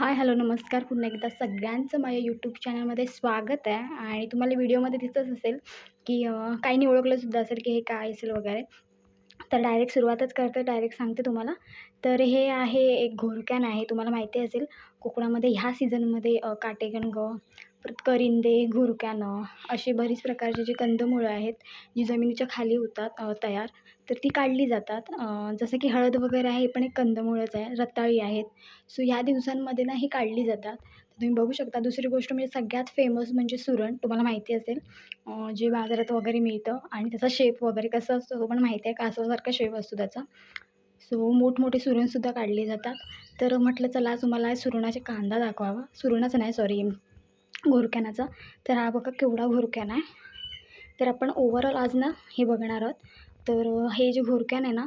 Hi hello नमस्कार. पुन्हा एकदा सगळ्यांचं माझ्या यूट्यूब चॅनलमध्ये स्वागत आहे. आणि तुम्हाला व्हिडिओमध्ये दिसतच असेल की काही नाही ओळखलंसुद्धा असेल की हे काय असेल वगैरे. तर डायरेक्ट सुरुवातच करते डायरेक्ट सांगते तुम्हाला. तर हे आहे एक घोरकॅन आहे तुम्हाला माहिती असेल. कोकणामध्ये ह्या सीझनमध्ये काटेगणग परत करिंदे घुरक्यानं असे बरीच प्रकारचे जे कंदमुळं आहेत जी जमिनीच्या खाली होतात तयार तर ती काढली जातात. जसं की हळद वगैरे आहे हे पण एक कंदमुळंच आहे रताळी आहेत. सो ह्या दिवसांमध्ये ना ही काढली जातात. तुम्ही बघू शकता दुसरी गोष्ट म्हणजे सगळ्यात फेमस म्हणजे सुरण तुम्हाला माहिती असेल. जे बाजारात वगैरे मिळतं आणि त्याचा शेप वगैरे कसा असतो तो पण माहिती आहे. कासवासारखा शेप असतो त्याचा. सो मोठमोठे सुरणसुद्धा काढले जातात. तर म्हटलं चला आज तुम्हाला सुरणाचे कांदा दाखवावा. सुरणाचं नाही सॉरी घोरक्यानाचा. तर हा बघा केवढा घोरक्यान आहे. तर आपण ओवरऑल आज ना हे बघणार आहोत. तर हे जे घोरक्यान आहे ना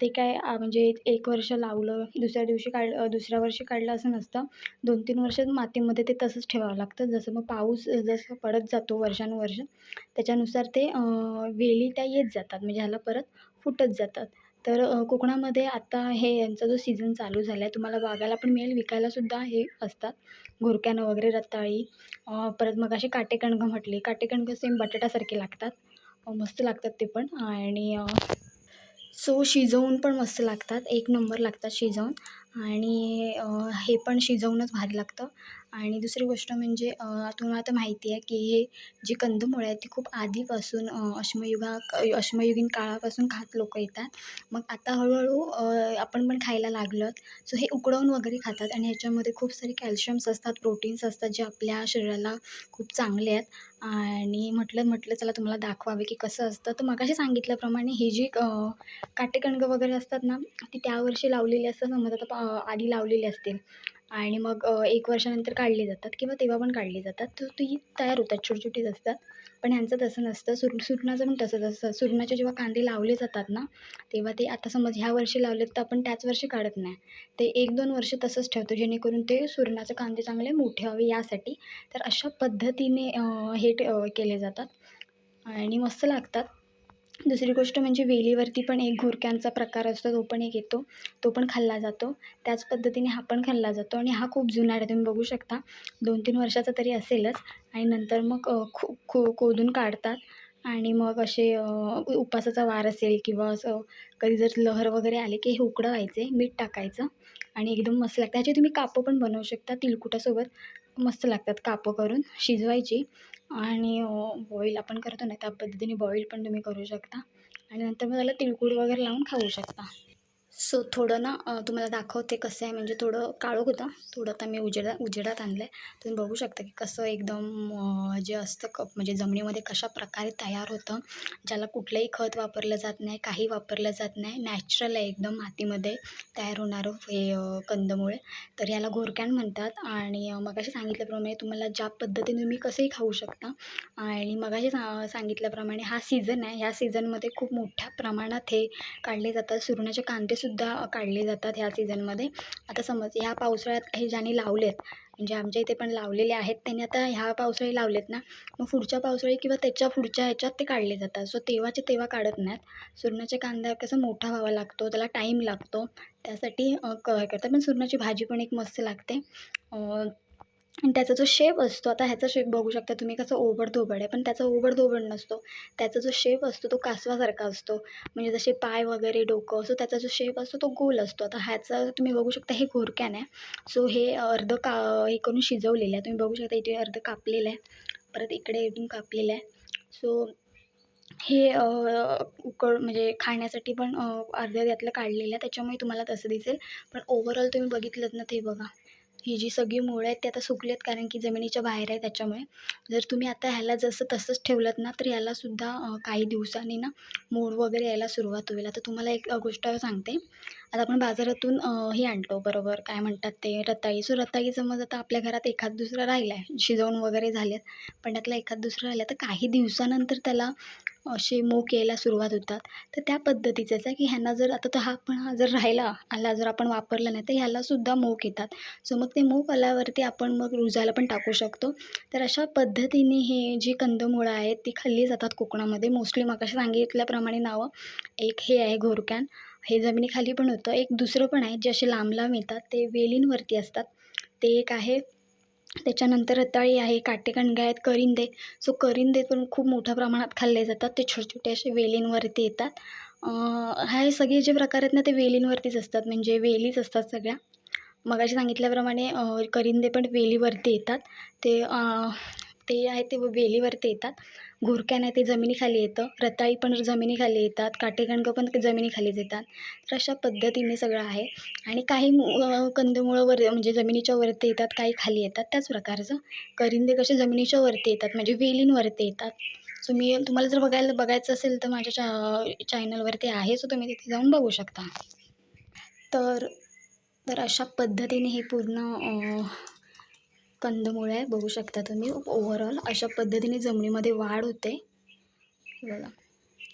ते काय म्हणजे एक वर्ष लावलं दुसऱ्या दिवशी काढ दुसऱ्या वर्षी काढलं असं नसतं. दोन तीन वर्ष मातीमध्ये ते तसंच ठेवावं लागतं. जसं मग पाऊस जसं पडत जातो वर्षानुवर्ष त्याच्यानुसार ते वेली त्या येत जातात. म्हणजे ह्याला परत फुटत जातात. तर कोकणामध्ये आता हे यांचा जो सीझन चालू झाला आहे तुम्हाला बघायला पण मिळेल विकायलासुद्धा हे असतात. घोरक्यानं वगैरे रताळी परत मग असे काटेकणगं म्हटले. काटेकणगं सेम बटाट्यासारखे लागतात. मस्त लागतात ते पण. आणि सो शिजवून पण मस्त लागतात. एक नंबर लागतात शिजवून. आणि हे पण शिजवूनच भारी लागतं. आणि दुसरी गोष्ट म्हणजे तुम्हाला आता माहिती आहे की हे जी कंदमुळं आहेत ती खूप आधीपासून अश्मयुगा अश्मयुगीन काळापासून खात लोक येतात. मग आता हळूहळू आपण पण खायला लागलो सो हे उकडवून वगैरे खातात आणि ह्याच्यामध्ये खूप सारे कॅल्शियम्स असतात प्रोटीन्स असतात जे आपल्या शरीराला खूप चांगले आहेत. आणि म्हटलं म्हटलं चला तुम्हाला दाखवावे की कसं असतं. तर मगाशी सांगितल्याप्रमाणे हे जी काटेकणगं वगैरे असतात ना ती त्या वर्षी लावलेली असतात. समज आता पा आधी लावलेली असतील. आणि मग एक वर्षानंतर काढली जातात किंवा तेव्हा पण काढली जातात. तर ती तयार होतात छोटी छोटीच असतात. पण ह्यांचं तसं नसतं. सुर सुरणाचं पण तसंच असतं. सुरणाचे जेव्हा कांदे लावले जातात ना तेव्हा ते आता समज ह्या वर्षी लावलेत तर आपण त्याच वर्षी काढत नाही. ते एक दोन वर्ष तसंच ठेवतो जेणेकरून ते सुरणाचे कांदे चांगले मोठे व्हावे यासाठी. तर अशा पद्धतीने हे केले जातात. आणि मस्त लागतात. दुसरी गोष्ट म्हणजे वेलीवरती पण एक घोरक्यांचा प्रकार असतो तो पण एक येतो तो पण खाल्ला जातो. त्याच पद्धतीने हा पण खाल्ला जातो आणि हा खूप जुना आहे तुम्ही बघू शकता. दोन तीन वर्षाचा तरी असेलच आणि नंतर मग खो खो खोदून काढतात आणि मग असे उपासाचा वार असेल किंवा असं कधी जर लहर वगैरे आली की हे उकडवायचे मीठ टाकायचं आणि एकदम मस्त लागतं. ह्याचे तुम्ही कापं पण बनवू शकता तिलकुटासोबत मस्त लागतात कापं करून शिजवायची. आणि बॉईल आपण करतो ना त्या पद्धतीने बॉईल पण तुम्ही करू शकता. आणि नंतर मग त्याला तिळगूळ वगैरे लावून खाऊ शकता. सो थोडं ना तुम्हाला दाखवते कसं आहे. म्हणजे थोडं काळोख होतं. थोडं आता मी उजेडा उजेडात आणलं आहे तुम्ही बघू शकता की कसं एकदम जे असतं कप म्हणजे जमिनीमध्ये कशा प्रकारे तयार होतं. ज्याला कुठलंही खत वापरलं जात नाही काही वापरलं जात नाही. नॅचरल आहे एकदम मातीमध्ये तयार होणारं हे कंदमुळे. तर याला घोरक्यान म्हणतात. आणि मगाशी सांगितल्याप्रमाणे तुम्हाला ज्या पद्धतीने तुम्ही कसंही खाऊ शकता. आणि मगाशी सा सांगितल्याप्रमाणे हा सीझन आहे. ह्या सीझनमध्ये खूप मोठ्या प्रमाणात हे काढले जातात. सुरणाचे कांदे सुद्धा काढले जातात ह्या सीझनमध्ये आता समज ह्या पावसाळ्यात हे ज्यांनी लावलेत म्हणजे आमच्या इथे पण लावलेले आहेत त्यांनी आता ह्या पावसाळी लावलेत ना मग पुढच्या पावसाळी किंवा त्याच्या पुढच्या ह्याच्यात ते काढले जातात. सो तेव्हाचे तेव्हा काढत नाहीत. सुरणाच्या कांदा कसं मोठा व्हावा लागतो त्याला टाईम लागतो त्यासाठी क हे करतात. पण सुरणाची भाजी पण एक मस्त लागते. आणि त्याचा जो शेप असतो आता ह्याचा शेप बघू शकता तुम्ही कसं ओबडधोबड आहे पण त्याचा ओबडधोबड नसतो. त्याचा जो शेप असतो तो कासवासारखा असतो. म्हणजे जसे पाय वगैरे डोकं सो त्याचा जो शेप असतो तो गोल असतो. आता ह्याचा तुम्ही बघू शकता हे घोरक्यान आहे. सो हे अर्ध का हे करून शिजवलेलं आहे. तुम्ही बघू शकता इथे अर्ध कापलेलं आहे. परत इकडे इथून कापलेलं आहे. सो हे उकळ म्हणजे खाण्यासाठी पण अ, अर्ध्या त्यातलं काढलेलं आहे. त्याच्यामुळे तुम्हाला तसं दिसेल. पण ओव्हरऑल तुम्ही बघितलं ना ते बघा. ही जी सगळी मुळं आहेत ती आता सुकली आहेत कारण की जमिनीच्या बाहेर आहे त्याच्यामुळे. जर तुम्ही आता ह्याला जसं तसंच ठेवलंत ना तर यालासुद्धा काही दिवसांनी ना मोड वगैरे यायला सुरुवात होईल. आता तुम्हाला एक गोष्ट सांगते. आता आपण बाजारातून हे आणतो बरोबर? काय म्हणतात ते? रताळी. सो रताळी समज आता आपल्या घरात एखाद दुसरा राहिला आहे शिजवून वगैरे झालेत पण त्यातला एखाद दुसरा राहिला तर काही दिवसानंतर त्याला असे मोक यायला सुरुवात होतात. तर त्या पद्धतीचंच आहे की ह्यांना जर आता तर हा पण हा जर राहिला आला जर आपण वापरला नाही तर ह्यालासुद्धा मोक येतात. सो मग ते मूग आल्यावरती आपण मग रुजायला पण टाकू शकतो. तर अशा पद्धतीने हे जी कंदमुळं आहेत ती खाल्ली जातात कोकणामध्ये. मोस्टली मग सांगितल्याप्रमाणे नावं. एक हे आहे घोरक्यान. हे जमिनीखाली पण होतं. एक दुसरं पण आहे जे असे लांब लांब येतात ते वेलींवरती असतात. ते एक आहे त्याच्यानंतर रताळी आहे काटेकणगे आहेत करिंदे. सो करिंदे पण खूप मोठ्या प्रमाणात खाल्ले जातात. ते छोटे छोटे असे वेलींवरती येतात. हे सगळे जे प्रकार आहेत ना ते वेलींवरतीच असतात. म्हणजे वेलीच असतात सगळ्या. मगाशी सांगितल्याप्रमाणे करिंदे पण वेलीवरती येतात. ते ते आहे ते वेलीवरती येतात. घोरक्याने ते जमिनीखाली येतं. रताळी पण जमिनीखाली येतात. काटेकणकं पण जमिनीखालीच येतात तर अशा पद्धतीने सगळं आहे. आणि काही कंदमुळं वर म्हणजे जमिनीच्या वरती येतात काही खाली येतात. त्याच प्रकारचं करिंदे कसे जमिनीच्या वरती येतात म्हणजे वेलींवरती येतात. सो मी तुम्हाला जर बघायला बघायचं असेल तर माझ्या चा चॅनलवरती आहे. सो तुम्ही तिथे जाऊन बघू शकता. तर तर अशा पद्धतीने हे पूर्ण कंदमुळे आहे बघू शकता तुम्ही. ओव्हरऑल अशा पद्धतीने जमिनीमध्ये वाढ होते. बघा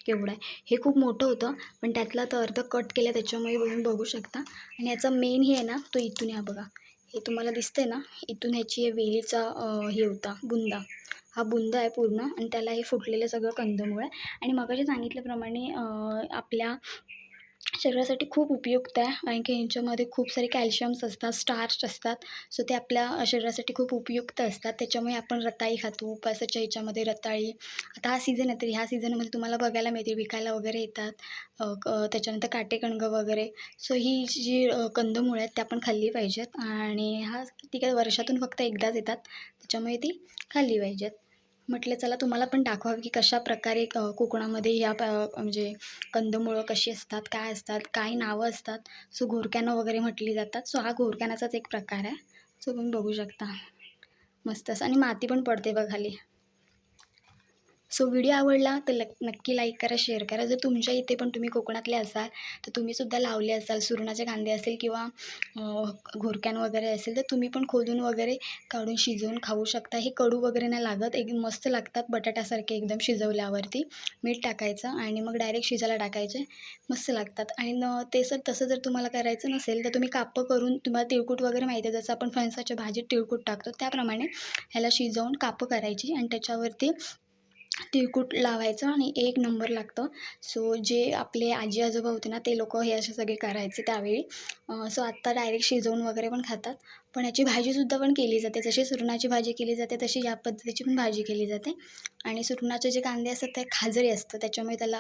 केवढं आहे. हे खूप मोठं होतं पण त्यातला तर अर्ध कट केलं त्याच्यामुळे तुम्ही बघू शकता. आणि याचा मेन हे आहे ना तो इथून या बघा. हे तुम्हाला दिसतंय ना इथून ह्याची वेलीचा हे होता बुंदा. हा बुंदा आहे पूर्ण आणि त्याला हे फुटलेलं सगळं कंदमुळं आहे. आणि मगाशी सांगितल्याप्रमाणे आपल्या शरीरासाठी खूप उपयुक्त आहे. कारण की ह्यांच्यामध्ये खूप सारे कॅल्शियम्स असतात स्टार्च असतात. सो ते आपल्या शरीरासाठी खूप उपयुक्त असतात. त्याच्यामुळे आपण रताळी खातो. उपासाच्या ह्याच्यामध्ये रताळी. आता हा सीझन आहे तर ह्या सीझनमध्ये तुम्हाला बघायला मिळते विकायला वगैरे येतात. त्याच्यानंतर काटेकणगं वगैरे. सो ही जी कंदमुळं आहेत त्या आपण खाल्ली पाहिजेत. आणि हा ती काय वर्षातून फक्त एकदाच येतात. त्याच्यामुळे ती खाल्ली पाहिजेत. म्हटलं चला तुम्हाला पण दाखवावं की कशा प्रकारे कोकणामध्ये या म्हणजे कंदमुळं कशी असतात काय असतात काय नावं असतात? सो घोरक्यानं वगैरे म्हटली जातात. सो हा घोरक्यानाचाच एक प्रकार आहे. सो तुम्ही बघू शकता. मस्त असं. आणि माती पण पडते बघ खाली. सो व्हिडिओ आवडला तर लक नक्की लाईक करा शेअर करा. जर तुमच्या इथे पण तुम्ही कोकणातले असाल तर तुम्हीसुद्धा लावले असाल सुरणाचे कांदे असेल किंवा घोरक्यान वगैरे असेल तर तुम्ही पण खोदून वगैरे काढून शिजवून खाऊ शकता. हे कडू वगैरे नाही लागत. एक मस्त लागतात बटाट्यासारखे एकदम शिजवल्यावरती. मीठ टाकायचं आणि मग डायरेक्ट शिजायला टाकायचे. मस्त लागतात. आणि न ते सर तसं जर तुम्हाला करायचं नसेल तर तुम्ही कापं करून तुम्हाला तिळकूट वगैरे माहिती आहे जसं आपण फणसाच्या भाजीत तिळकूट टाकतो त्याप्रमाणे ह्याला शिजवून कापं करायची आणि त्याच्यावरती तिळकूट लावायचं आणि एक नंबर लागतं. सो जे आपले आजी आजोबा होते ना ते लोक हे असे सगळे करायचे त्यावेळी. सो आत्ता डायरेक्ट शिजवून वगैरे पण खातात. पण याची भाजीसुद्धा पण केली जाते. जशी सुरणाची भाजी केली जाते तशी या पद्धतीची पण भाजी केली जाते. आणि सुरणाचे जे कांदे असतात ते खाजरी असतं त्याच्यामुळे त्याला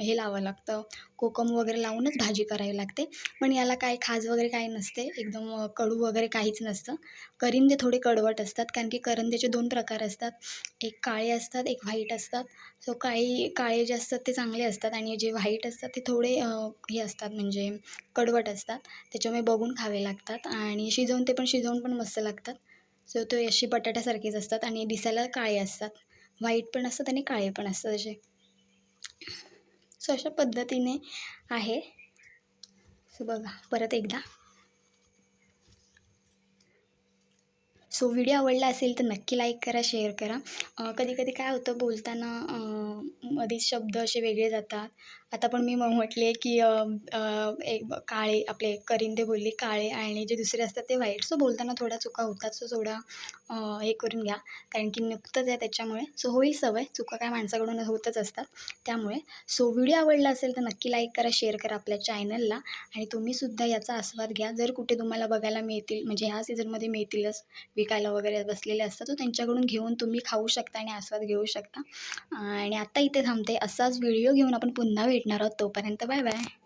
हे लावावं लागतं. कोकम वगैरे लावूनच भाजी करावी लागते. पण याला काय खाज वगैरे काही नसते. एकदम कडू वगैरे काहीच नसतं. करिंदे थोडे कडवट असतात. कारण की करंदेचे दोन प्रकार असतात. एक काळे असतात एक व्हाईट असतात. सो काळी काळे जे असतात ते चांगले असतात. आणि जे व्हाईट असतात ते थोडे हे असतात. म्हणजे कडवट असतात. त्याच्यामुळे बघून खावे लागतात. आणि शिजवून ते पण शिजवून पण मस्त लागतात. सो ते अशी बटाट्यासारखेच असतात आणि दिसायला काळे असतात. व्हाईट पण असतात आणि काळे पण असतात असे. सो अशा पद्धतीने आहे. सो बघा परत एकदा. सो व्हिडिओ आवडला असेल तर नक्की लाईक करा शेअर करा. कधी कधी काय होतं बोलताना मध्येच शब्द असे वेगळे जातात. आता पण मी म्हटले की एक काळे आपले करिंदे बोलली काळे आणि जे दुसरे असतात ते व्हाईट सो बोलताना थोडा चुका होतात. सो थोडा हे करून घ्या. कारण की नुकतंच आहे त्याच्यामुळे. सो होईल सवय. चुका काय माणसाकडून होतच असतात. त्यामुळे सो व्हिडिओ आवडला असेल तर नक्की लाईक करा शेअर करा आपल्या चॅनलला आणि तुम्हीसुद्धा याचा आस्वाद घ्या. जर कुठे तुम्हाला बघायला मिळतील म्हणजे ह्या सीझनमध्ये मिळतीलच विकायला वगैरे बसलेले असतात तर त्यांच्याकडून घेऊन तुम्ही खाऊ शकता आणि आस्वाद घेऊ शकता. आणि आत्ता इथे थांबते. असाच व्हिडिओ घेऊन आपण पुन्हा भेटणार आहोत तोपर्यंत बाय बाय.